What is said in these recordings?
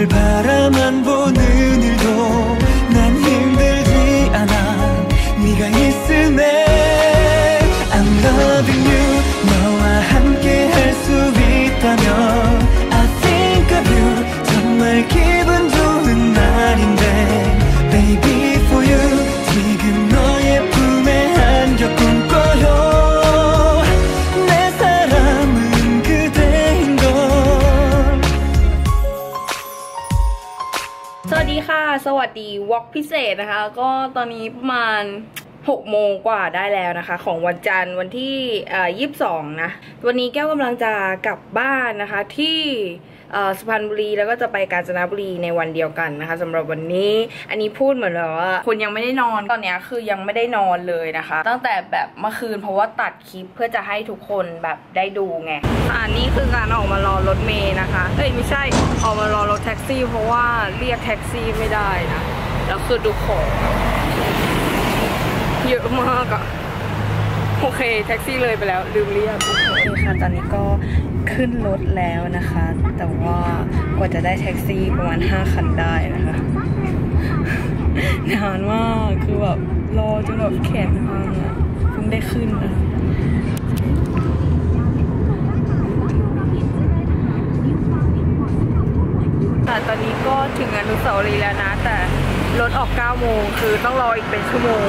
널 바라 วัสดีวอล์กพิเศษนะคะ ก็ตอนนี้ประมาณ6โมงกว่าได้แล้วนะคะ ของวันจันทร์วันที่เอ่อ22นะ วันนี้แก้วกำลังจะกลับบ้านนะคะที่ สุพรรณบุรีแล้วก็จะไปกาญจนบุรีในวันเดียวกันนะคะสำหรับวันนี้อันนี้พูดเหมือนแบบว่าคนยังไม่ได้นอนตอนนี้คือยังไม่ได้นอนเลยนะคะ ตั้งแต่แบบเมื่อคืนเพราะว่าตัดคลิปเพื่อจะให้ทุกคนแบบได้ดูไงอ่านี่คือการออกมารอรถเมย์นะคะเอ้ยไม่ใช่ออกมารอรถแท็กซี่ เพราะว่าเรียกแท็กซี่ไม่ได้นะแล้วคือดูของเยอะมากอะโอเค แท็กซี่เลยไปแล้ว ลืมเรียกโอเคค่ะตอนนี้ก็ ขึ้นรถแล้วนะคะ แต่ว่ากว่าจะได้แท็กซี่ประมาณ 5 คันได้นะคะนานมากคือแบบรอจนแบบแขนพังอะเพิ่งได้ขึ้นนะค่ะตอนนี้ก็ถึงอนุสาวรีย์แล้วนะ แต่รถออก 9 โมง คือต้องรออีกเป็นชั่วโมง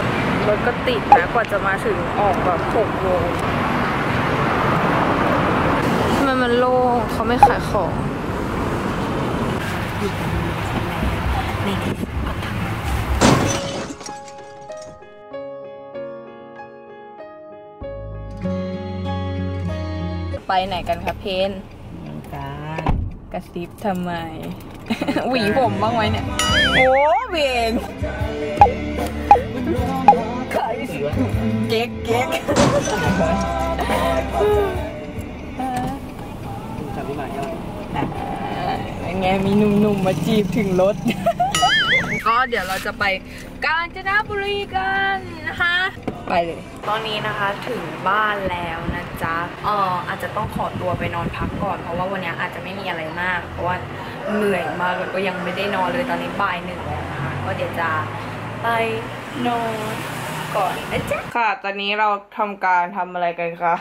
รถก็ติดนะ กว่าจะมาถึงออกแบบ 6 โมง มมันโล่งเขาไม่ขายของไปไหนกันคะเพนการกระซิบทำไม หวีผมบ้างไหมเนี่ย โอ้เบงใครสิเก๊กเก๊ก ไงมีหนุ่มๆมาจีบถึงรถ ก็เดี๋ยวเราจะไปกาญจนบุรีกันนะคะไปเลย ตอนนี้นะคะถึงบ้านแล้วนะจ๊ะเอออาจจะต้องขอตัวไปนอนพักก่อน เพราะว่าวันนี้อาจจะไม่มีอะไรมาก เพราะว่าเหนื่อยมากแล้วก็ยังไม่ได้นอนเลยตอนนี้บ่ายหนึ่งแล้วนะคะก็เดี๋ยวจะไปนอนก่อนนะจ๊ะค่ะ ตอนนี้เราทำการทำอะไรกันคะ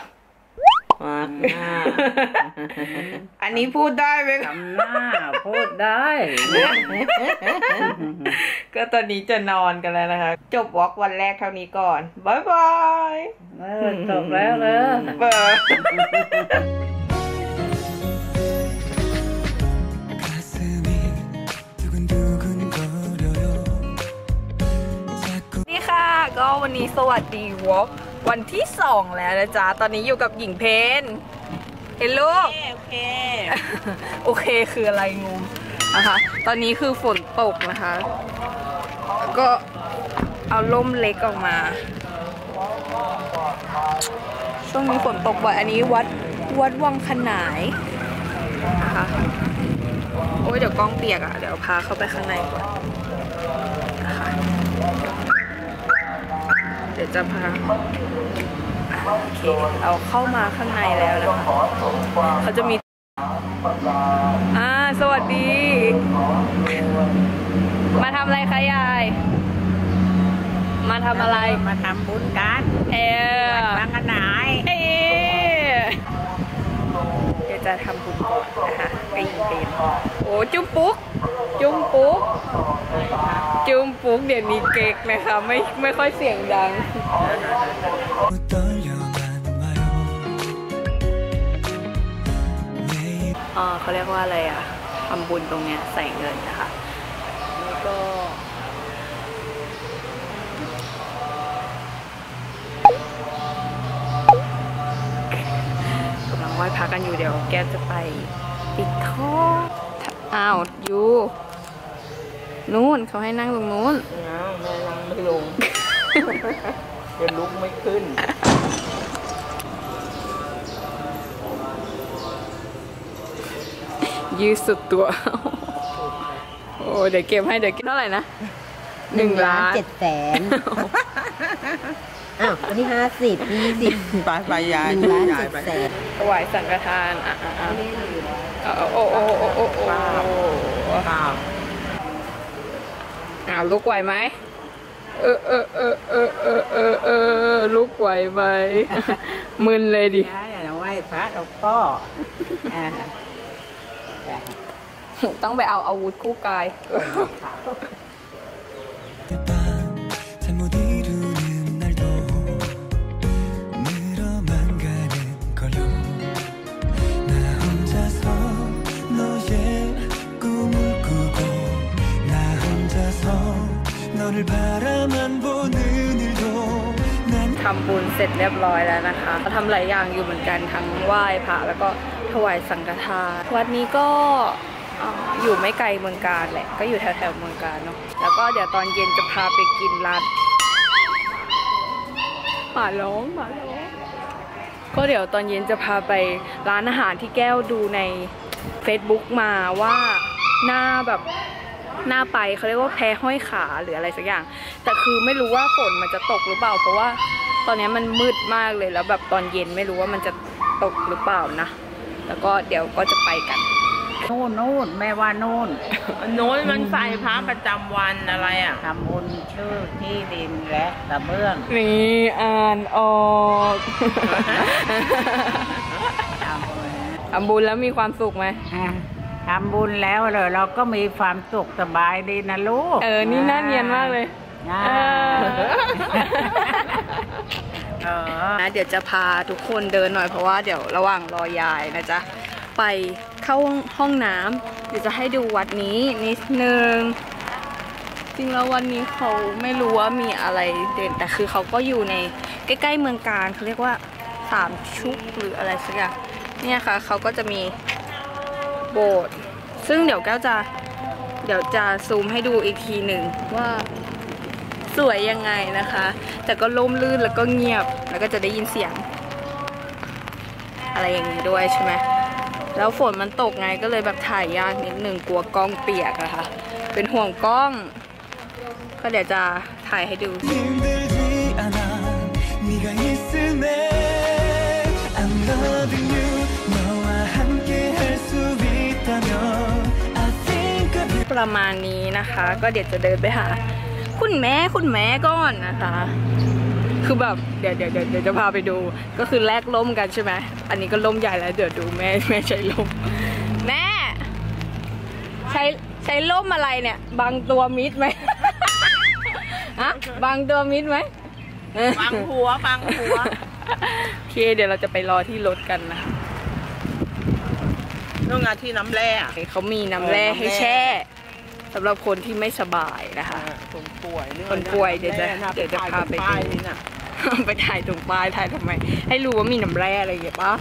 อันนี้พูดได้ไหมคำหน้าพูดได้ ก็ตอนนี้จะนอนกันแล้วนะคะ จบวอล์กวันแรกเท่านี้ก่อนบายบายจบแล้วเลย ก็วันนี้สวัสดีวอล์ก วันที่สองแล้วนะจ๊ะ ตอนนี้อยู่กับหญิงเพนเห็นลูก โอเค โอเคคืออะไรงงนะคะ ตอนนี้คือฝนตกนะคะแล้วก็เอาล่มเล็กออกมา ช่วงนี้ฝนตกบ่อย อันนี้วัดวัดวังขนายนะคะ โอ้ยเดี๋ยวกล้องเปียกอะ่ะ เดี๋ยวพาเข้าไปข้างในก่อนนะคะเดี๋ยวจะพาโอเคเราเข้ามาข้างในแล้วนะคะเขาจะมีอ่าสวัสดี มาทำอะไรคะยาย มาทำอะไร มาทำบุญกัน เออบางขนาย เอเดี๋ยว จะทำบุญก่อนนะคะไปยิงเปนโอ้จุ๊มปุ๊ก จุ๊มปุ๊ก จุ๊มปุ๊กเดี๋ยวนี้เก๊กนะคะไม่ไม่ค่อยเสียงดัง เออเขาเรียกว่าอะไรอะทำบุญตรงเนี้ยใส่เงินนะคะแล้วก็ ไหว้พระกันอยู่เดี๋ยว แกจะไปปิดท้องอ้าวยูนู่นเขาให้นั่งตรงนู้นน้าแม่นั่งไม่ลงจะลุกไม่ขึ้นยืดสุดตัว โอ้เดี๋ยวเก็บให้เดี๋ยวเก็บเท่าไหร่นะหนึ่งล้านเจ็ดแสน อ้าวอันนี้ห้าสิบยี่สิบไปไปยายหนึ่งล้านยาเจ็ยดไปแสนถวายสังฆทานอะอะอะโอ้โอ้โอ้โอ้โอ้โอ้เปล่าอ้าวลุกไหวไหมเออเออเออเออเออเออเออลุกไหวไหมมึนเลยดิใช่เอาไหว้พระเราก็อ่าต้องไปเอาอาวุธคู่กาย ทำบุญเสร็จเรียบร้อยแล้วนะคะทำหลายอย่างอยู่เหมือนกันทั้งไหว้พระแล้วก็ถวายสังฆทานวัดนี้ก็ออยู่ไม่ไกลเมืองการแหละ ก็อยู่แถวๆเมืองการเนาะแล้วก็เดี๋ยวตอนเย็นจะพาไปกินร้านหมาร้องหมาร้องก็เดี๋ยวตอนเย็นจะพาไปร้านอาหารที่แก้วดูใน Facebook มาว่าหน้าแบบ หน้าไปเขาเรียกว่าแพ้ห้อยขาหรืออะไรสักอย่าง แต่คือไม่รู้ว่าฝนมันจะตกหรือเปล่า เพราะว่าตอนนี้มันมืดมากเลยแล้วแบบตอนเย็นไม่รู้ว่ามันจะตกหรือเปล่านะ แล้วก็เดี๋ยวก็จะไปกันนู่นนู่นแม่ว่านู่นโน้นมันใส่พระประจำวันอะไรอะทำบุญชื่อที่ดินและกระเบื้องนี่อ่านออกทำบุญทำบุญแล้วมีความสุขไหมอะ ทำบุญแล้วเลยเราก็มีความสุขสบายดีนะลูก เออ นี่น่าเนียนมากเลยอ่าเออเออนะเดี๋ยวจะพาทุกคนเดินหน่อยเพราะว่าเดี๋ยวระหว่างรอยายนะจ๊ะ ไปเข้าห้องน้ำเดี๋ยวจะให้ดูวัดนี้นิดนึงจริงแล้ววันนี้เขาไม่รู้ว่ามีอะไรเด่น แต่คือเขาก็อยู่ในใกล้ ๆ เมืองการเขาเรียกว่าสามชุกหรืออะไรสักอย่างเนี่ยค่ะเขาก็จะมี โบสถ์ซึ่งเดี๋ยวแก้วจะเดี๋ยวจะซูมให้ดูอีกทีหนึ่งว่า สวยยังไงนะคะ แต่ก็ล่มลื่นแล้วก็เงียบ แล้วก็จะได้ยินเสียง อะไรอย่างนี้ด้วยใช่ไหม แล้วฝนมันตกไงก็เลยแบบถ่ายยากนิดหนึ่งกลัวกล้องเปียกอะค่ะ เป็นห่วงกล้อง ก็เดี๋ยวจะถ่ายให้ดู 힘들지 않아 네가 있음에 I'm loving ประมาณนี้นะคะ ก็เดี๋ยวจะเดินไปหาคุณแม่คุณแม่ก่อนนะคะ คือแบบเดี๋ยวเดี๋ยวเดี๋ยวเดี๋ยวจะพาไปดู ก็คือแลกล่มกันใช่ไหมอันนี้ก็ล่มใหญ่แล้วเดี๋ยวดูแม่แม่ใช้ล่มแม่ใช้ใช้ล่มอะไรเนี่ยบางตัวมิดไหมฮะบางตัวมิดไหมฟังหัวฟังหัวโอเคเดี๋ยวเราจะไปรอที่รถกันนะคะนู่นไงที่น้ำแร่อะเขามีน้ำแร่ให้แช่ สำหรับคนที่ไม่สบายนะคะ คนป่วยคนป่วยเดี๋ยวจะเดี๋ยวจะพาไปดูไปถ่ายตรงป้ายถ่ายทำไม ให้รู้ว่ามีน้ำแร่อะไรอย่างเงี้ยปะ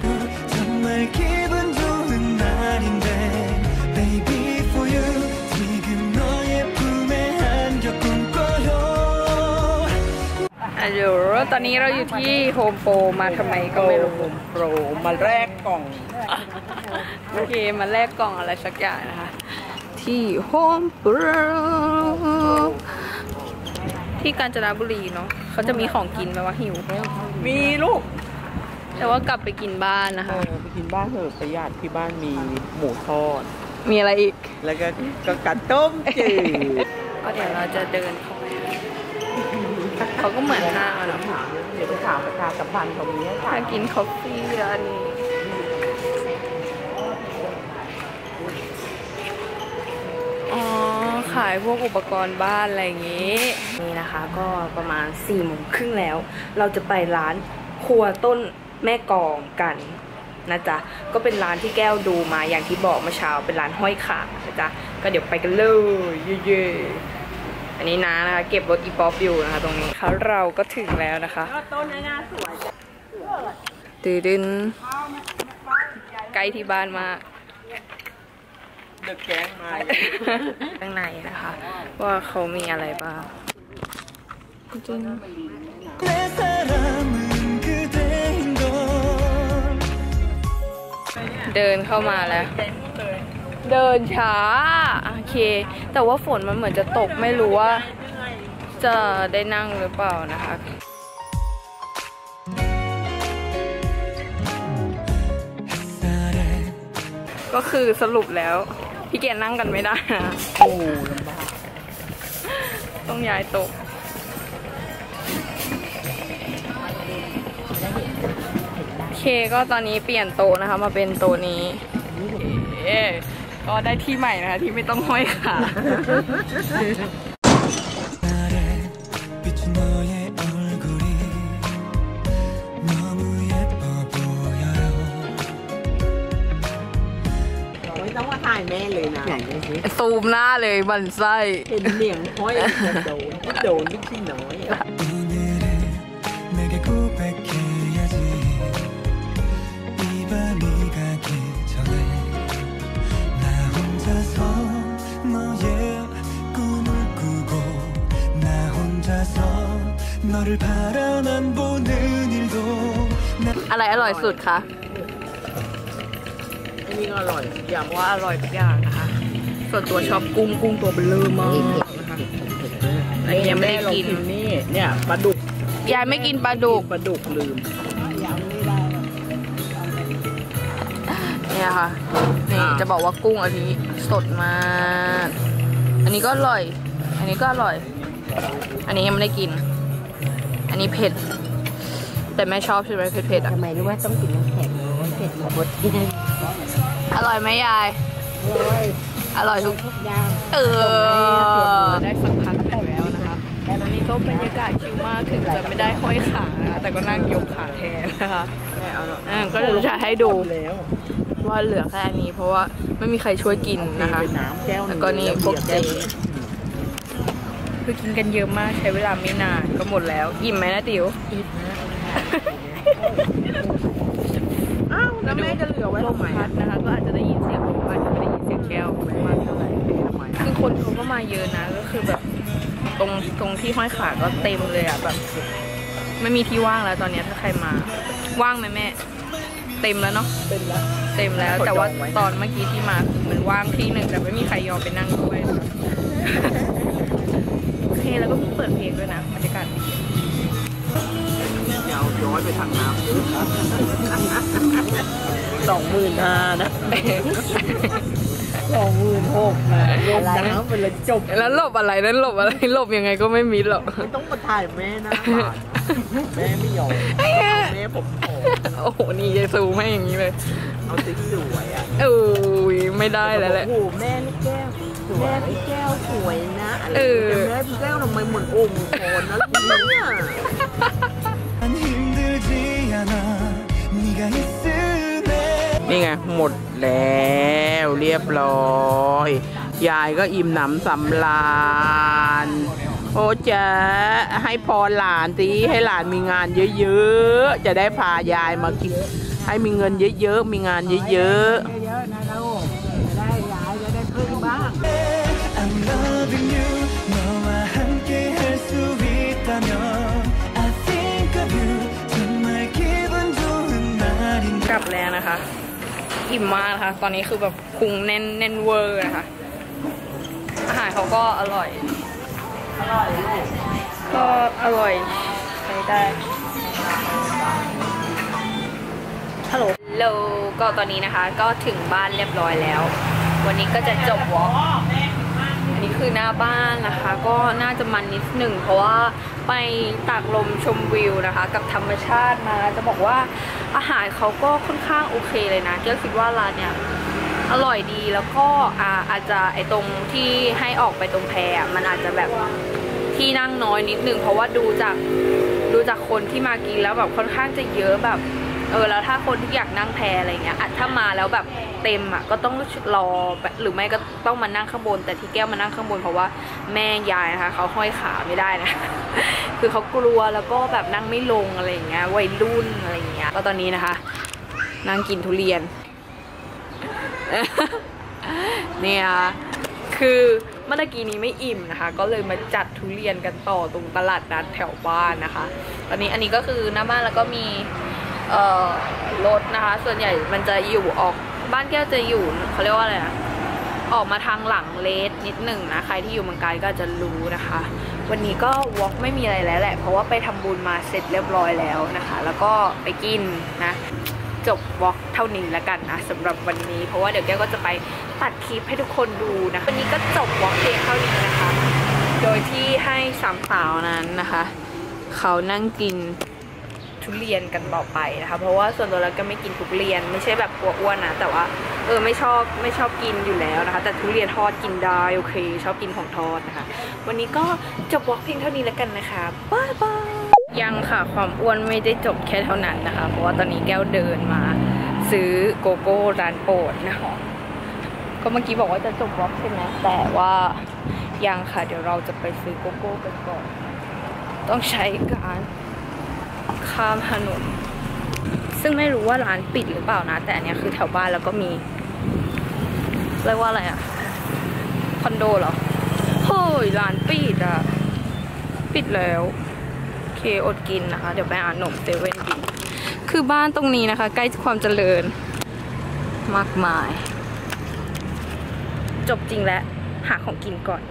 เดี๋ยวตอนนี้เราอยู่ที่โฮมโปรมาทำไมก็ไม่รู้โฮมโปรมาแลกกล่อง โอเค มาแลกกล่องอะไรสักอย่างนะคะ ที่โฮมโปรที่กาญจนบุรีเนาะเขาจะมีของกินไหมว่าหิว มีลูก แต่ว่ากลับไปกินบ้านนะเอคะอไปกินบ้านเถอะประหยัดที่บ้านมีหมูทอด มีอะไรอีก แล้วก็ก็กัดต้มจืดก็เดี๋ยวเราจะเดินเข้าไปเขาก็เหมือนห้างอะเนาะเดี๋ยวไปถามประชาสัมพันธ์ตรงนี้ถ้ากินคอฟฟี่อันนี้ายพวกอุปกรณ์บ้านอะไรอย่างงี้ นี่นะคะก็ประมาณ4ี่โมงครึ่งแล้ว เราจะไปร้านครัวต้นแม่กองกันนะจ๊ะ ก็เป็นร้านที่แก้วดูมาอย่างที่บอกเมื่อเช้าเป็นร้านห้อยขานะจ๊ะ ก็เดี๋ยวไปกันเลยเย่ๆอันนี้นะนะคะเก็บรถอีป๊อปอยู่นะคะตรงนี้ค่ะเราก็ถึงแล้วนะคะต้นน่าสวยตื่นดินใกล้ที่บ้านมากเดอะแก๊งมาข้างในนะคะ ว่าเขามีอะไรบ้างจริงเดินเข้ามาแล้ว เดินช้า โอเค แต่ว่าฝนมันเหมือนจะตกไม่รู้ว่า จะได้นั่งหรือเปล่านะคะก็คือสรุปแล้ว พี่เกียรนั่งกันไม่ได้นะโอ้ลำบากต้องย้ายโต๊ะโอเคก็ตอนนี้เปลี่ยนโต๊ะนะคะ มาเป็นโต๊ะนี้เอ๊ก็ได้ที่ใหม่นะคะ ที่ไม่ต้องห้อยขา ตูมหน้าเลยมันไส้เห็นเหนียงห้อยโดนโดนลูกพี่น้อยอะไรอร่อยสุดคะอันนี้อร่อยอย่างว่าอร่อยทุกอย่าง ส่วนตัวชอบกุ้งกุ้งตัวเบลอมากนะคะอันนี้ยังไม่ได้กินลองนี่เนี่ยปลาดุกยายไม่กินปลาดุกปลาดุกลืมเนี่ยค่ะนี่จะบอกว่ากุ้งอันนี้สดมากอันนี้ก็อร่อย อันนี้ก็อร่อย อันนี้ยังไม่ได้กิน อันนี้เผ็ด แต่แม่ชอบใช่ไหมเผ็ดๆอะทำไมรู้ว่าต้องกินน้ำแข็งเพราะว่าเผ็ดหมดที่นั่นอร่อยไหมยายอร่อย ทุกทุกอย่างเออได้สักพักแล้วนะคะแต่ตอนนี้ก็บรรยากาศชิลมากถึงจะไม่ได้ห้อยขานะคะแต่ก็นั่งยกขาแทนนะคะแม่เอาหน่อยอ่าก็จะให้ดูแล้วว่าเหลือแค่อันนี้ เพราะว่าไม่มีใครช่วยกินนะคะเป็นน้ำแก้วหงแล้วก็นี่พวกเจคือกินกันเยอะมากใช้เวลาไม่นานก็หมดแล้วอิ่มไหมนะติ๋วอ้าวแล้วแม่จะเหลือไว้ลทำมไมพัอะดนะคะ ก็อาจจะได้ยินเสียง แก้วมากเท่าไหร่ทำไมคือคนเขาก็มาเยอะนะก็คือแบบตรงตรงที่ห้อยขาก็เต็มเลยอะแบบไม่มีที่ว่างแล้วตอนเนี้ยถ้าใครมา ว่างไหมแม่ เต็มแล้วเนาะเป็นแล้วเต็มแล้ว แต่ว่าตอนเมื่อกี้ที่มาคือมันว่างที่หนึ่งแต่ไม่มีใครยอมไปนั่งด้วยนะคะโอเคแล้วก็เปิดเพลงด้วยนะบรรยากาศดียาวย้อยไปทางน้ำเยอะสองหมื่นห้านะ สองหมื่นหกนะลงน้ำไปเลยจบแล้วหลบอะไรนั้นหลบอะไรหลบยังไงก็ไม่มิดหรอกไม่ต้องมาถ่ายแม่นะแม่ไม่ยอมแม่ผมขอโอ้โหนี่ยายซูไม่อย่างนี้เลยเอาติสวยอะเออไม่ได้แล้วแหละโอ้โหแม่ลูกแก้วแม่พี่แก้วสวยนะอะไรเออแม่พี่แก้วทำไมเหมือนโอ่งโคนนะเนี่ย นี่ไง หมดแล้วเรียบร้อย ยายก็อิ่มหนำสำราญ โอ้จะให้พรหลานตีให้หลานมีงานเยอะๆ จะได้พายายมากิน ให้มีเงิน예-เยอะๆ มีงานเยอะๆ I'm loving you 너와 함께 할 수 있다면 I think of you 정말 기분 좋은 날인 กลับแล้วนะคะ อิ่มมากนะคะ ตอนนี้คือแบบคุงแน่นแน่นเวอร์นะคะ อาหารเขาก็อร่อย ก็อร่อยใช้ได้ ฮัลโหลเราก็ตอนนี้นะคะ ก็ถึงบ้านเรียบร้อยแล้ว วันนี้ก็จะจบวอล์ก คือหน้าบ้านนะคะ ก็น่าจะมันนิดหนึ่งเพราะว่าไปตากลมชมวิวนะคะ กับธรรมชาติมาจะบอกว่าอาหารเขาก็ค่อนข้างโอเคเลยนะเจ้าคิดว่าร้านเนี่ยอร่อยดีแล้วก็อาจจะไอตรงที่ให้ออกไปตรงแพอะมันอาจจะแบบที่นั่งน้อยนิดหนึ่งเพราะว่าดูจากดูจากคนที่มากินแล้วแบบค่อนข้างจะเยอะแบบ เออแล้วถ้าคนที่อยากนั่งแพอะไรเงี้ยอะถ้ามาแล้วแบบเต็มอะก็ต้องรอหรือไม่ก็ต้องมานั่งข้างบน แต่ที่แก้วมานั่งข้างบนเพราะว่าแม่ยายนะคะเขาห้อยขาไม่ได้นะ คือเขากลัวแล้วก็แบบนั่งไม่ลงอะไรเงี้ยวัยรุ่นอะไรเงี้ยก็ตอนนี้นะคะ นั่งกินทุเรียนเนี่ยคือเมื่อกี้นี้ไม่อิ่มนะคะ ก็เลยมาจัดทุเรียนกันต่อตรงตลาดนัดแถวบ้านนะคะ ตอนนี้อันนี้ก็คือหน้าบ้านแล้วก็มี รถนะคะ ส่วนใหญ่มันจะอยู่ออกบ้านแก้วจะอยู่เขาเรียกว่าอะไรนะออกมาทางหลังเลสนิดหนึ่งนะใครที่อยู่เมืองไกลก็จะรู้นะคะ วันนี้ก็วอล์กไม่มีอะไรแล้วแหละ เพราะว่าไปทำบุญมาเสร็จเรียบร้อยแล้วนะคะ แล้วก็ไปกินนะจบวอล์กเท่านี้แล้วกันนะสำหรับวันนี้ เพราะว่าเดี๋ยวแก้วก็จะไปตัดคลิปให้ทุกคนดูนะวันนี้ก็จบวอล์กเพียงเท่านี้นะคะ โดยที่ให้สามสาวนั้นนะคะ เขานั่งกิน ทุเรียนกันต่อไปนะคะ เพราะว่าส่วนตัวแล้วก็ไม่กินทุเรียน ไม่ใช่แบบกลัวอ้วนนะ แต่ว่าเออไม่ชอบไม่ชอบกินอยู่แล้วนะคะ แต่ทุเรียนทอดกินได้โอเค ชอบกินของทอดนะคะ วันนี้ก็จบวอล์กเพียงเท่านี้แล้วกันนะคะบ๊ายบายยังค่ะความอ้วนไม่ได้จบแค่เท่านั้นนะคะ เพราะว่าตอนนี้แก้วเดินมา ซื้อโกโก้ร้านโปรดนะคะก็เมื่อกี้บอกว่าจะจบวอล์กใช่ไหมแต่ว่ายังค่ะ เดี๋ยวเราจะไปซื้อโกโก้กันก่อน ต้องใช้การ ข้ามถนน ซึ่งไม่รู้ว่าร้านปิดหรือเปล่านะ แต่อันเนี้ยคือแถวบ้านแล้วก็มี เรียกว่าอะไรอะคอนโดเหรอ เฮ้ย ร้านปิดอะปิดแล้วโอเคอดกินนะคะ เดี๋ยวไปอ่านหนมเซเว่นกิน คือบ้านตรงนี้นะคะ ใกล้ความเจริญ มากมาย จบจริงแล้ว หาของกินก่อน